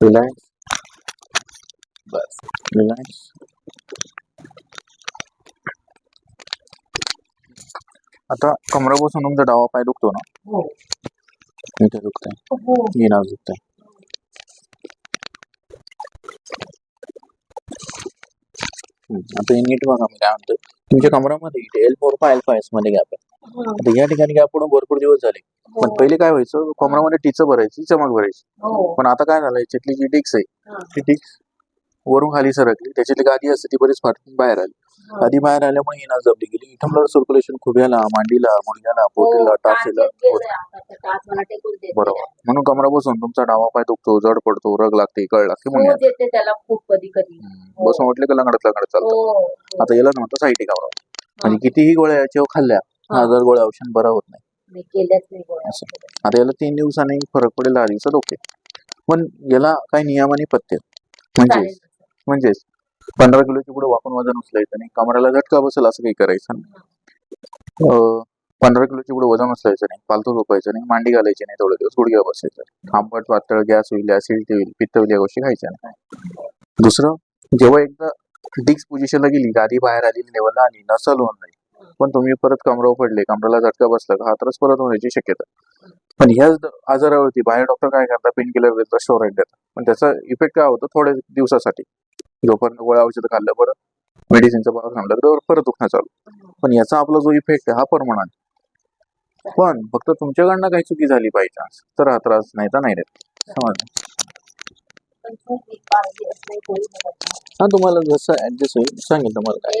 Relax बस relax आता कमरा बसून तुमचा डावा पाय दुखतो ना? हो. इथे दुखतंय. हो. गिनास दुखतंय हम्म, आता हे नीट बघा मी काय म्हणतो तुमच्या कमरामध्ये इथे एल फोर फाय एल फायमध्ये गॅप आहे हो आता या ठिकाणी गॅप पडून भरपूर दिवस झाले. पण पहिले काय व्हायचं कमरामध्ये टीचं भरायची चमक भरायची. हो. पण आता काय झालं याच्यातली जी डिक्स आहे हा. ती डिक्स वरून खाली सरकली. त्याच्यातली गादी असते ती बरीच फाटून बाहेर आली. हो. गादी बाहेर आल्यामुळे ही नस दबली गेली. इथं ब्लड सर्क्युलेशन खुब्याला मांडीला पोटीला हो, टाचेला टाच गेलंय आता, तर टाच मला टेकून देत बरोबर. म्हणून कमरा बसून तुमचा डावा पाय दुखतो जड पडतो रग लागते कळ लागते म्हणून हो. बसून म्हटलं का लंगडत लंगडत चालतं. हो हो. आता याला म्हणतो सायटी कमरा आणि कितीही गोळ्या याच्यावर खाल्ल्या हा. हजार गोळ्या औषध बरा होत नाही. मी केल्याच नाही गोळ्या असं. आता याला तीन दिवसांनी फरक पडेल दिवसात ओके. पण याला काही नियमाने पत्ते. म्हणजे चालेल. म्हणजेच पंधरा किलोची पुढे वाकून वजन उचलायचं नाही. कमराला झटका बसेल असं काही करायचं नाही. पंधरा किलोची पुढे वजन उचलायचं नाही पालतू झोपायचं नाही मांडी घालायची नाही तेवढे दिवस गुडघ्या बसायचं आंबट पातळ गॅस होईल ऍसिडिटी होईल पित्त होईल या गोष्टी खायच्या नाही. दुसरं जेव्हा एकदा डिक्स पोझिशनला गेली गादी बाहेर आली लेवलला आली नसल होऊन नाही पण तुम्ही परत कमरावर पडले कमराला झटका बसला का हा त्रास परत होण्याची शक्यता. पण ह्याच आजारावरती बाहेर डॉक्टर काय करतात? पेन किलर देतात स्टोराईड देतात. पण त्याचा इफेक्ट काय होतो? थोड्या दिवसासाठी. जोपर्यंत गोळ्या औषधं खाल्लं बरं मेडिसिनचा पावर थांबलं तर परत दुखणं चालू. पण याचा आपला जो इफेक्ट आहे हा परमनंट पण फक्त तुमच्याकडनं काही चुकी झाली पाहिजे तर हा त्रास नाही तर नाही. हा तुम्हाला जसं ऍडजस्ट होईल सांगेल तुम्हाला काय.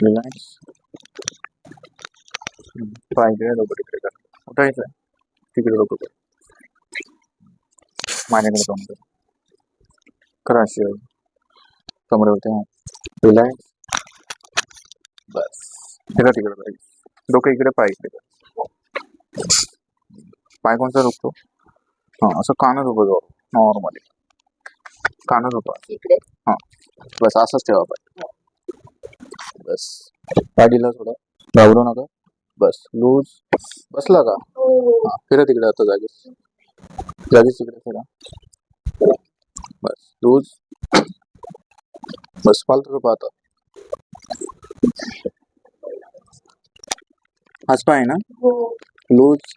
रिलॅक्स इकडे? डोकं तिकडे कर उठायचं तिकडे डोकं कर माझ्याकडे जाऊन कर करा अशी कमरेवरती हात रिलॅक्स बस फिरा तिकडे पाहिजे डोकं इकडे पाय इकडे कर. पाय कोणता दुखतो हा. असं कानच उभं जाऊ नॉर्मली कानच उभं इकडे बस असंच ठेवा पाय बस. पाडीला थोडं घाबरू नका बस. लूज. बसला का? हो हा फिरा तिकडे आता जागेच. जागेच तिकडे फिरा. बस. लूज. बस फालतू पाहता हाच पाय ना? हो. लूज.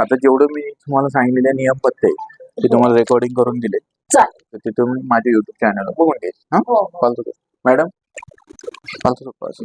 आता जेवढं मी तुम्हाला सांगितलेले नियम पत्ते आहे, ते तुम्हाला रेकॉर्डिंग करून दिले. चालेल. तर ते तुम्ही माझ्या युट्यूब चॅनलला बघून घ्यायचे हा? हो हो. मॅडम? असं